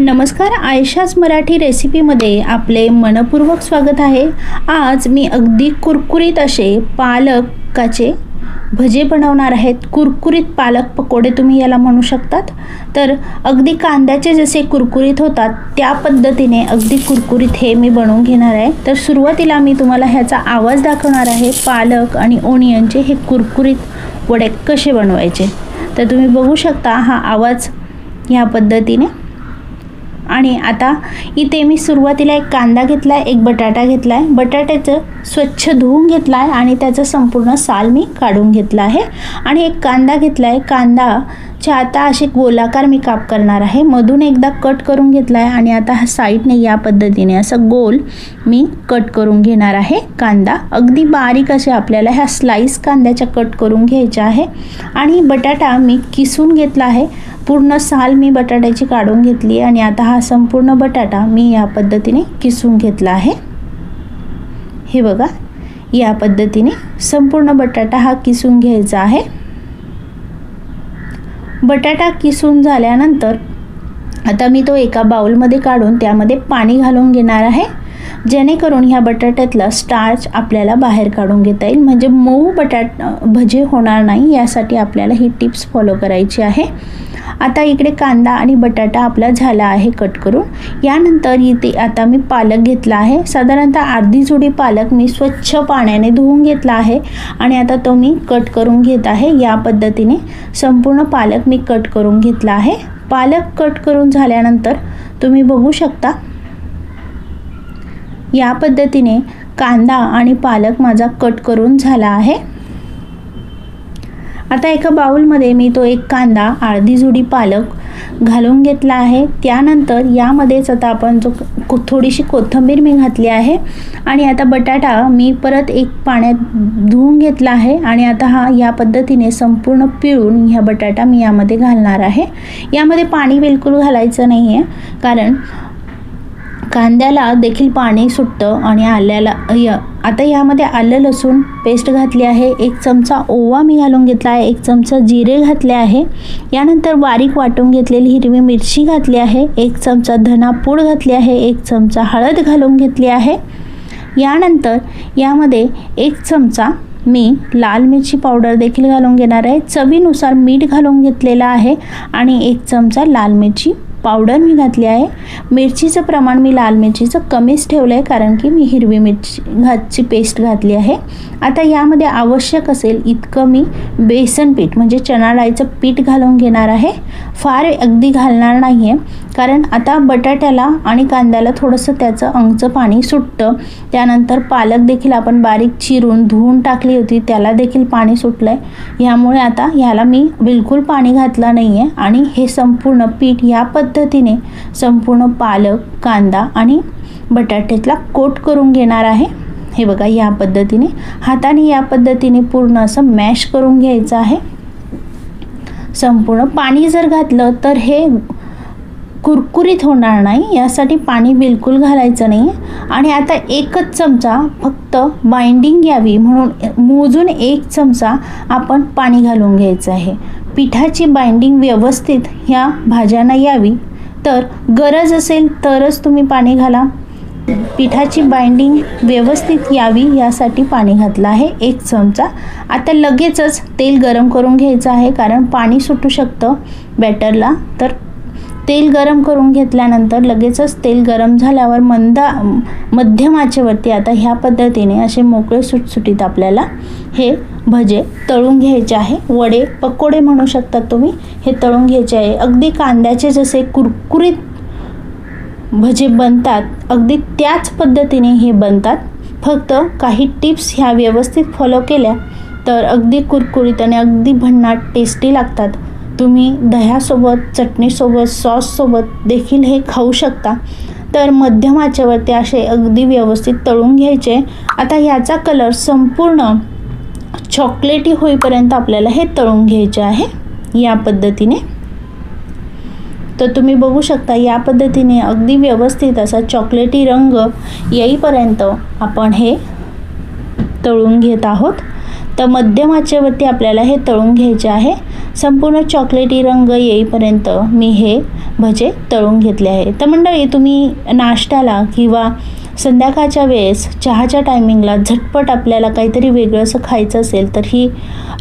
नमस्कार आयशाच मराठी रेसिपीमध्ये आपले मनपूर्वक स्वागत आहे. आज मी अगदी कुरकुरीत असे पालकाचे भजे बनवणार आहेत. कुरकुरीत पालक पकोडे तुम्ही याला म्हणू शकतात. तर अगदी कांद्याचे जसे कुरकुरीत होतात त्या पद्धतीने अगदी कुरकुरीत हे मी बनवून घेणार आहे. तर सुरुवातीला मी तुम्हाला ह्याचा आवाज दाखवणार आहे. पालक आणि ओनियनचे हे कुरकुरीत वडे कसे बनवायचे. तर तुम्ही बघू शकता हा आवाज ह्या पद्धतीने. आणि आता इथे मी सुरुवातीला एक कांदा घेतला आहे एक बटाटा घेतला आहे बटाट्याचं स्वच्छ धुवून घेतला आहे आणि त्याचं संपूर्ण साल मी काढून घेतला आहे. आणि एक कांदा घेतला आहे कांदाच्या आता असे गोलाकार मी काप करणार आहे. मधून एकदा कट करून घेतला आहे आणि आता हा साईडने या पद्धतीने असं गोल मी कट करून घेणार आहे कांदा. अगदी बारीक असे आपल्याला ह्या स्लाईस कांद्याच्या कट करून घ्यायच्या आहे. आणि बटाटा मी किसून घेतला आहे. पूर्ण साल मी बटाट्याची काढून घेतली आणि आता हा संपूर्ण बटाटा मी या पद्धतीने किसून घेतला आहे. हे बघा या पद्धतीने संपूर्ण बटाटा हा किसून घ्यायचा आहे. बटाटा किसून झाल्यानंतर आता मी तो एका बाउलमध्ये काढून त्यामध्ये पाणी घालून घेणार आहे. जेणेकरून ह्या बटाट्यातला स्टार्च आपल्याला बाहेर काढून घेता येईल. म्हणजे मऊ बटाट भजे होणार नाही यासाठी आपल्याला ही टिप्स फॉलो करायची आहे. आता इकडे कांदा आणि बटाटा आपला झाला आहे कट करून. यानंतर इथे आता मी पालक घेतला आहे. साधारणतः अर्धी जोडी पालक मी स्वच्छ पाण्याने धुवून घेतला आहे आणि आता तो मी कट करून घेत आहे. या पद्धतीने संपूर्ण पालक मी कट करून घेतला आहे. पालक कट करून झाल्यानंतर तुम्ही बघू शकता या पद्धतीने कांदा आणि पालक माझा कट करून झाला आहे. आता एका बाउलमध्ये मी तो एक कांदा अर्धी जुडी पालक घालून घेतला आहे. त्यानंतर यामध्येच आता आपण जो थोडीशी कोथिंबीर मी घातली आहे आणि आता बटाटा मी परत एक पाण्यात धुवून घेतला आहे आणि आता हा या पद्धतीने संपूर्ण पिळून ह्या बटाटा मी यामध्ये घालणार आहे. यामध्ये पाणी बिलकुल घालायचं नाही आहे कारण कांद्याला देखील पाणी सुटतं आणि आल्याला य आता यामध्ये आलं लसूण पेस्ट घातली आहे एक चमचा ओवा मी घालून घेतला आहे एक चमचा जिरे घातले आहे. यानंतर बारीक वाटून घेतलेली हिरवी मिरची घातली आहे एक चमचा धना पूड घातली आहे एक चमचा हळद घालून घेतली आहे. यानंतर यामध्ये एक चमचा मी लाल मिरची पावडर देखील घालून घेणार आहे. चवीनुसार मीठ घालून घेतलेलं आहे आणि एक चमचा लाल मिरची पावडर मी घातली आहे. मिरचीचं प्रमाण मी लाल मिरचीचं कमीच ठेवलं आहे कारण की मी हिरवी मिरची घातची पेस्ट घातली आहे. आता यामध्ये आवश्यक असेल इतकं मी बेसन पीठ म्हणजे चणा डाळीचं पीठ घालून घेणार आहे. फार अगदी घालणार नाही आहे कारण आता बटाट्याला आणि कांद्याला थोडंसं त्याचं अंगचं पाणी सुटतं. त्यानंतर पालक देखील आपण बारीक चिरून धुवून टाकली होती त्याला देखील पाणी सुटलं आहे ह्यामुळे आता ह्याला मी बिलकुल पाणी घातलं नाही आहे आणि हे संपूर्ण पीठ या पद्धतीने संपूर्ण पालक कांदा आणि बटाट्यातला कोट करून घेणार आहे. हे बघा या पद्धतीने हाताने या पद्धतीने पूर्ण असं मॅश करून घ्यायचं आहे. संपूर्ण पाणी जर घातलं तर हे कुरकुरीत होणार नाही यासाठी पाणी बिलकुल घालायचं नाही आणि आता एकच चमचा फक्त बाइंडिंग यावी म्हणून मोजून एक चमचा आपण पाणी घालून घ्यायचं आहे. पिठाची बाइंडिंग व्यवस्थित ह्या भाज्यांना यावी. तर गरज असेल तरच तुम्ही पाणी घाला. पिठाची बाइंडिंग व्यवस्थित यावी यासाठी पाणी घातलं आहे एक चमचा. आता लगेचच तेल गरम करून घ्यायचं आहे कारण पाणी सुटू शकतं बॅटरला तर तेल गरम करून घेतल्यानंतर लगेचच तेल गरम झाल्यावर मंदा मध्यम आचेवरती आता ह्या पद्धतीने असे मोकळे सुटसुटीत आपल्याला हे भजे तळून घ्यायचे आहे. वडे पकोडे म्हणू शकतात तुम्ही हे तळून घ्यायचे आहे. अगदी कांद्याचे जसे कुरकुरीत भजे बनतात अगदी त्याच पद्धतीने हे बनतात. फक्त काही टिप्स ह्या व्यवस्थित फॉलो केल्या तर अगदी कुरकुरीत आणि अगदी भन्नाट टेस्टी लागतात. तुम्ही दह्यासोबत चटणीसोबत सॉससोबत देखील हे खाऊ शकता. तर मध्यम आचेवरती असे अगदी व्यवस्थित तळून घ्यायचे. आता ह्याचा कलर संपूर्ण चॉकलेटी होईपर्यंत आपल्याला हे तळून घ्यायचे आहे. या पद्धतीने. तर तुम्ही बघू शकता या पद्धतीने अगदी व्यवस्थित असा चॉकलेटी रंग येईपर्यंत आपण हे तळून घेत आहोत. तर मध्यम आचेवरती आपल्याला हे तळून घ्यायचे आहे. संपूर्ण चॉकलेटी रंग येईपर्यंत मी हे भजे तळून घेतले आहे. तर मंडळी तुम्ही नाश्त्याला किंवा संध्याकाळच्या वेळेस चहाच्या टायमिंगला झटपट आपल्याला काहीतरी वेगळं असं खायचं असेल तर ही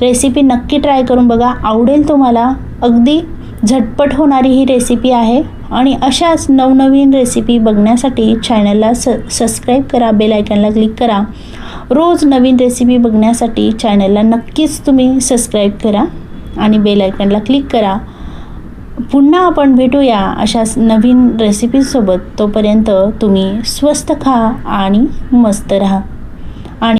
रेसिपी नक्की ट्राय करून बघा. आवडेल तुम्हाला अगदी झटपट होणारी ही रेसिपी आहे. आणि अशाच नवनवीन रेसिपी बघण्यासाठी चॅनलला स सबस्क्राईब करा बेल आयकॉनला क्लिक करा. रोज नवीन रेसिपी बघण्यासाठी चॅनलला नक्कीच तुम्ही सबस्क्राईब करा आणि बेलायकनला क्लिक करा. पुन्हा आपण भेटूया अशाच नवीन रेसिपीसोबत तोपर्यंत तुम्ही स्वस्त खा आणि मस्त राहा.